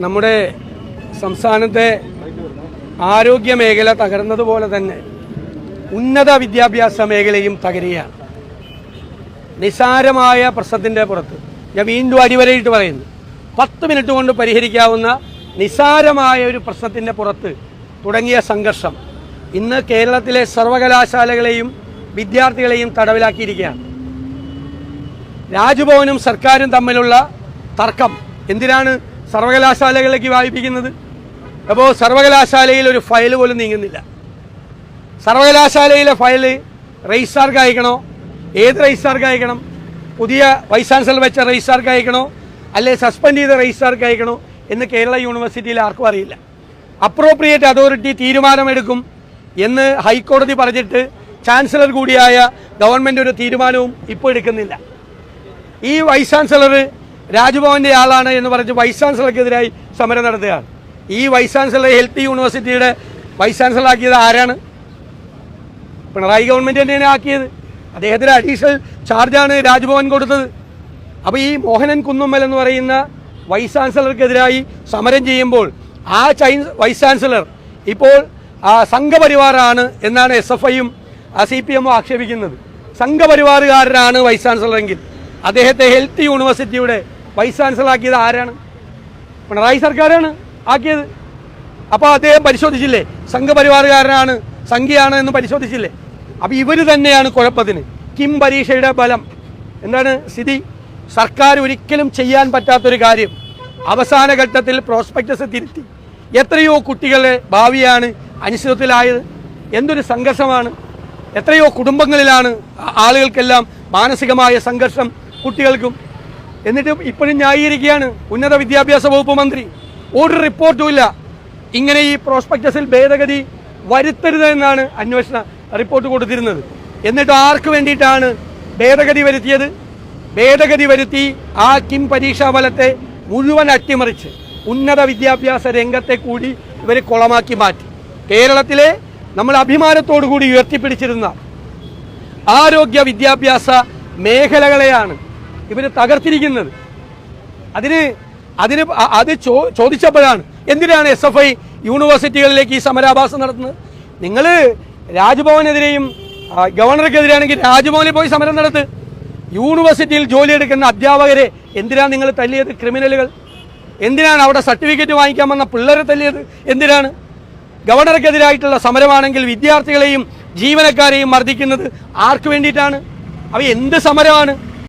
നമ്മുടെ സംസ്ഥാനത്തെ ആരോഗ്യ മേഖല തകർന്നതുപോലെ തന്നെ ഉന്നത വിദ്യാഭ്യാസ മേഖലയും തകരുകയാണ്. നിസാരമായ പ്രശ്നത്തിന്റെ പുറത്ത് ഞാൻ വീണ്ടും അടിവരയിട്ട് പറയുന്നു. പത്ത് മിനിറ്റ് കൊണ്ട് പരിഹരിക്കാവുന്ന നിസാരമായ ഒരു പ്രശ്നത്തിന്റെ പുറത്ത് തുടങ്ങിയ സംഘർഷം ഇന്ന് കേരളത്തിലെ സർവകലാശാലകളെയും വിദ്യാർത്ഥികളെയും തടവിലാക്കിയിരിക്കുകയാണ്. രാജ്ഭവനും സർക്കാരും തമ്മിലുള്ള തർക്കം എന്തിനാണ് സർവകലാശാലകളിലേക്ക് വായിപ്പിക്കുന്നത് അപ്പോൾ സർവകലാശാലയിൽ ഒരു ഫയൽ പോലും നീങ്ങുന്നില്ല. സർവകലാശാലയിലെ ഫയൽ രജിസ്ട്രാർക്ക് അയക്കണോ? ഏത് രജിസ്ട്രാർക്ക് അയക്കണം? പുതിയ വൈസ് ചാൻസലർ വെച്ച രജിസ്ട്രാർക്ക് അയക്കണോ? അല്ലെ സസ്പെൻഡ് ചെയ്ത രജിസ്ട്രാർക്ക് അയക്കണോ? എന്ന് കേരള യൂണിവേഴ്സിറ്റിയിൽ ആർക്കും അറിയില്ല. അപ്രോപ്രിയേറ്റ് അതോറിറ്റി തീരുമാനമെടുക്കും എന്ന് ഹൈക്കോടതി പറഞ്ഞിട്ട് ചാൻസലർ കൂടിയായ ഗവൺമെന്റ് ഒരു തീരുമാനവും ഇപ്പോൾ എടുക്കുന്നില്ല. ഈ വൈസ് ചാൻസലർ രാജ്ഭവന്റെ ആളാണ് എന്ന് പറഞ്ഞ് വൈസ് ചാൻസലർക്കെതിരായി സമരം നടത്തുകയാണ്. ഈ വൈസ് ചാൻസലർ ഹെൽത്ത് യൂണിവേഴ്സിറ്റിയുടെ വൈസ് ചാൻസലർ ആക്കിയത് ആരാണ്? പിണറായി ഗവൺമെന്റ് തന്നെയാണ് ആക്കിയത്. അദ്ദേഹത്തിന് അഡീഷണൽ ചാർജാണ് രാജ്ഭവൻ കൊടുത്തത്. അപ്പോൾ ഈ മോഹനൻ കുന്നുമ്മൽ എന്ന് പറയുന്ന വൈസ് ചാൻസലർക്കെതിരായി സമരം ചെയ്യുമ്പോൾ ആ ചൈൻ വൈസ് ചാൻസലർ ഇപ്പോൾ സംഘപരിവാറാണ് എന്നാണ് എസ് എഫ് ഐയും സി പി എമ്മും ആക്ഷേപിക്കുന്നത്. സംഘപരിവാറുകാരനാണ് വൈസ് ചാൻസലറെങ്കിൽ. അദ്ദേഹത്തെ ഹെൽത്ത് യൂണിവേഴ്സിറ്റിയുടെ വൈസ് ചാൻസലർ ആക്കിയത് ആരാണ്? പിണറായി സർക്കാരാണ് ആക്കിയത്. അപ്പോൾ അദ്ദേഹം പരിശോധിച്ചില്ലേ? സംഘപരിവാറുകാരനാണ് സംഖ്യയാണ് എന്ന് പരിശോധിച്ചില്ലേ? അപ്പോൾ ഇവർ തന്നെയാണ് കുഴപ്പത്തിന്. കിം പരീക്ഷയുടെ ബലം എന്താണ് സ്ഥിതി? സർക്കാർ ഒരിക്കലും ചെയ്യാൻ പറ്റാത്തൊരു കാര്യം. അവസാന ഘട്ടത്തിൽ പ്രോസ്പെക്ടസ് തിരുത്തി. എത്രയോ കുട്ടികളുടെ ഭാവിയാണ് അനിശ്ചിതത്തിലായത്. എന്തൊരു സംഘർഷമാണ്. എത്രയോ കുടുംബങ്ങളിലാണ് ആളുകൾക്കെല്ലാം മാനസികമായ സംഘർഷം കുട്ടികൾക്കും എന്നിട്ട് ഇപ്പോഴും ന്യായീകരിക്കുകയാണ്. ഉന്നത വിദ്യാഭ്യാസ വകുപ്പ് മന്ത്രി. ഒരു റിപ്പോർട്ടും ഇല്ല. ഇങ്ങനെ ഈ പ്രോസ്പെക്ടസിൽ ഭേദഗതി വരുത്തരുത് എന്നാണ് അന്വേഷണ റിപ്പോർട്ട് കൊടുത്തിരുന്നത്. എന്നിട്ട് ആർക്ക് വേണ്ടിയിട്ടാണ് ഭേദഗതി വരുത്തിയത്? ഭേദഗതി വരുത്തി ആ കിം പരീക്ഷാ ഫലത്തെ മുഴുവൻ അട്ടിമറിച്ച് ഉന്നത വിദ്യാഭ്യാസ രംഗത്തെ കൂടി ഇവർ കുളമാക്കി മാറ്റി. കേരളത്തിലെ നമ്മൾ അഭിമാനത്തോടു കൂടി ഉയർത്തിപ്പിടിച്ചിരുന്ന ആരോഗ്യ വിദ്യാഭ്യാസ മേഖലകളെയാണ് ഇവർ തകർത്തിരിക്കുന്നത്. അതിന് അതിന് അത് ചോ ചോദിച്ചപ്പോഴാണ് എന്തിനാണ് എസ് എഫ് ഐ യൂണിവേഴ്സിറ്റികളിലേക്ക് ഈ സമരാഭാസം നടത്തുന്നത്? നിങ്ങൾ രാജ്ഭവനെതിരെയും ഗവർണർക്കെതിരെയാണെങ്കിൽ രാജ്ഭവനിൽ പോയി സമരം നടത്ത്. യൂണിവേഴ്സിറ്റിയിൽ ജോലിയെടുക്കുന്ന അധ്യാപകരെ എന്തിനാണ് നിങ്ങൾ തല്ലിയത്? ക്രിമിനലുകൾ. എന്തിനാണ് അവിടെ സർട്ടിഫിക്കറ്റ് വാങ്ങിക്കാൻ വന്ന പിള്ളേരെ തല്ലിയത്? എന്തിനാണ്? ഗവർണർക്കെതിരായിട്ടുള്ള സമരമാണെങ്കിൽ വിദ്യാർത്ഥികളെയും ജീവനക്കാരെയും മർദ്ദിക്കുന്നത് ആർക്ക് വേണ്ടിയിട്ടാണ്? അവ എന്ത് സമരമാണ്?